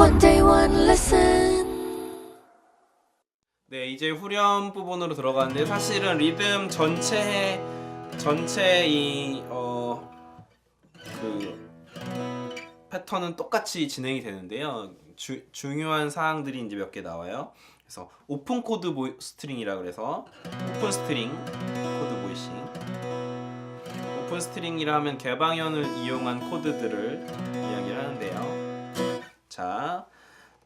One day, one lesson. 네, 이제 후렴 부분으로 들어가는데 사실은 리듬 전체 전체 이어그 패턴은 똑같이 진행이 되는데요. 주, 중요한 사항들이 이제 몇 개 나와요. 그래서 오픈 코드 보이, 스트링이라 그래서 오픈 스트링 코드 보이싱. 오픈 스트링이라 하면 개방현을 이용한 코드들을 이야기를 하는데요. 자,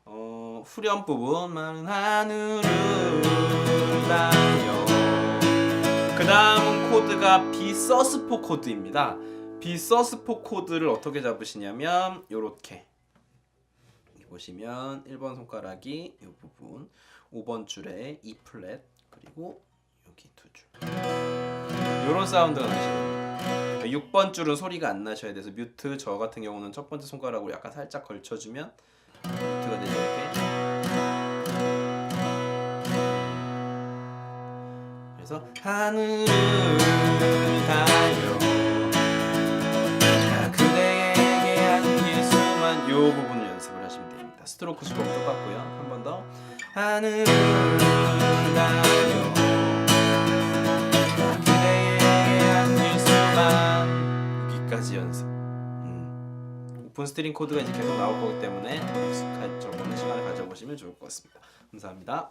어, 후렴 부분 마른 하늘을 날려 그 다음 코드가 비서스포 코드입니다. 비서스포 코드를 어떻게 잡으시냐면 요렇게. 보시면 1번 손가락이 이 부분 5번 줄에 E 플랫 그리고 여기 두 줄. 요런 사운드가 됩니다 6번 줄은 소리가 안 나셔야 돼서 뮤트 저 같은 경우는 첫 번째 손가락으로 약간 살짝 걸쳐주면 뮤트가 되죠 이렇게. 그래서 하늘을 달려 자, 그대에게 안길 수만 요 부분을 연습을 하시면 됩니다. 스트로크 수법 똑같고요. 한 번 더. 하늘을 달려 수만 여기까지 연습. 음. 오픈 스트링 코드가 이제 계속 나올 거기 때문에 익숙한 저번에 시간을 가져보시면 좋을 것 같습니다. 감사합니다